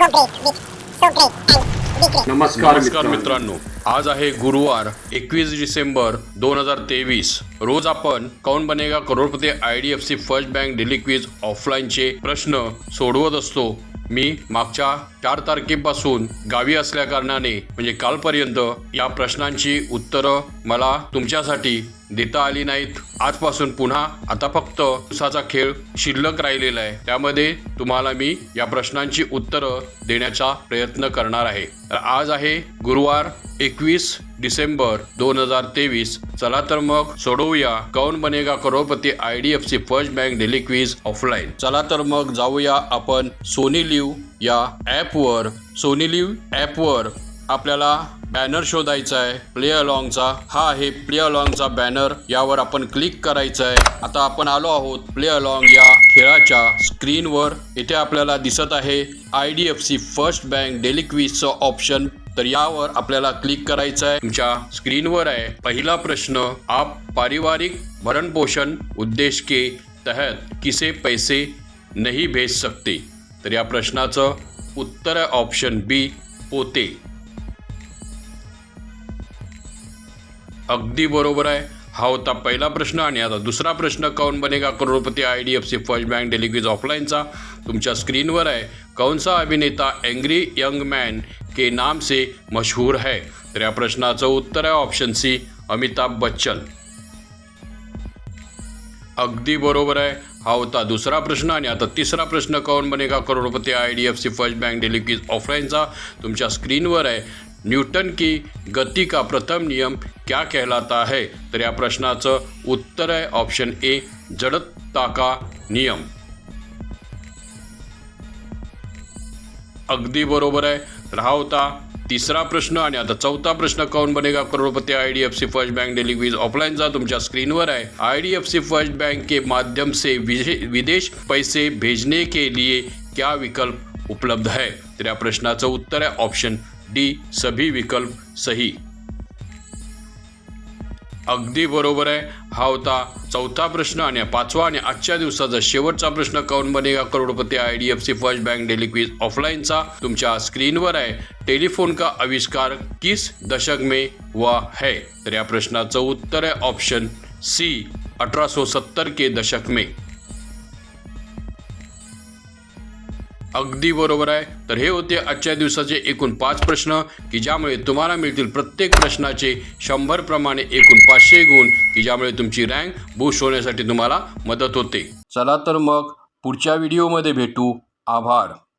नमस्कार नमस्कार मित्रांनो. मित्रांनो. आज आहे गुरुवार एकवीस डिसेंबर दोन हजार तेवीस. रोज आपण Kaun Banega Crorepati I D F C first bank daily quiz ऑफलाईनचे प्रश्न सोडवत असतो. मी मागच्या चार तारखेपासून गावी असल्या कारणाने म्हणजे कालपर्यंत या प्रश्नांची उत्तरं मला तुमच्यासाठी देता आली नाहीत. आजपासून पुन्हा आता फक्त दिवसाचा खेळ शिल्लक राहिलेला आहे. त्यामध्ये तुम्हाला मी या प्रश्नांची उत्तरं देण्याचा प्रयत्न करणार आहे. तर आज आहे गुरुवार एकवीस डिसेंबर दोन हजार तेवीस. चला तर मग सोडवूया. Kaun Banega Crorepati I D F C first bank daily quiz offline चला तर मग जाऊया आपण सोनी लिव्ह या ॲपवर. सोनी लिव्ह ॲपवर आपल्याला बॅनर शोधायचा आहे. प्ले अलॉंगचा हा आहे प्ले अलॉंगचा बॅनर. यावर आपण क्लिक करायचं आहे आता आपण आलो आहोत प्ले अलॉंग या खेळाच्या स्क्रीनवर इथे आपल्याला दिसत आहे I D F C first bank डेलिक्विजचं option तर यावर आपल्याला क्लिक करायचं आहे तुमच्या स्क्रीनवर आहे. पहिला प्रश्न आप पारिवारिक भरण पोषण उद्देश के तहत किसे पैसे नहीं भेज सकते? तर या प्रश्नाचं उत्तर आहे ऑप्शन बी पोते. अगदी बरोबर आहे. हा होता पहिला प्रश्न आणि आता दुसरा प्रश्न Kaun Banega Crorepati I D F C first bank daily quiz ऑफलाईनचा तुमच्या स्क्रीनवर आहे. कौनसा अभिनेता एंग्री यंग मॅन के नाम से मशहूर है? तर या प्रश्नाचं उत्तर आहे ऑप्शन सी अमिताभ बच्चन. अगदी बरोबर आहे. हा होता दुसरा प्रश्न आणि आता तिसरा प्रश्न Kaun Banega Crorepati I D F C first bank daily ऑफलाईनचा तुमच्या स्क्रीनवर आहे. न्यूटन की गति का प्रथम नियम क्या कहलाता है? तर या प्रश्नाचं उत्तर आहे ऑप्शन ए जडता का नियम. अगदी बरोबर आहे. तर होता तिसरा प्रश्न आणि आता चौथा प्रश्न Kaun Banega? Crorepati I D F C first bank daily quiz ऑफलाईनचा तुमच्या स्क्रीनवर आहे. I D F C first bank के माध्यम से विदेश पैसे भेजने के लिए क्या विकल्प उपलब्ध है तर या प्रश्नाचं उत्तर आहे ऑप्शन डी सभी विकल्प सही. अगदी बरोबर आहे. हा होता चौथा प्रश्न आणि पाचवा आणि आजच्या दिवसाचा शेवटचा प्रश्न Kaun Banega? Crorepati I D F C first bank daily quiz ऑफलाईनचा तुमच्या स्क्रीनवर आहे. टेलिफोन का आविष्कार किस दशक में हुआ है? तर या प्रश्नाचं उत्तर आहे ऑप्शन सी अठरा सत्तर के दशक में. अगदी बरोबर आहे. तर हे होते आजच्या दिवसाचे एकूण पाच प्रश्न की ज्यामुळे तुम्हाला मिळतील प्रत्येक प्रश्नाचे शंभर प्रमाणे एकूण पाचशे गुण की ज्यामुळे तुमची रँक बूस्ट होण्यासाठी तुम्हाला मदत होते. चला तर मग पुढच्या व्हिडिओमध्ये भेटू. आभार.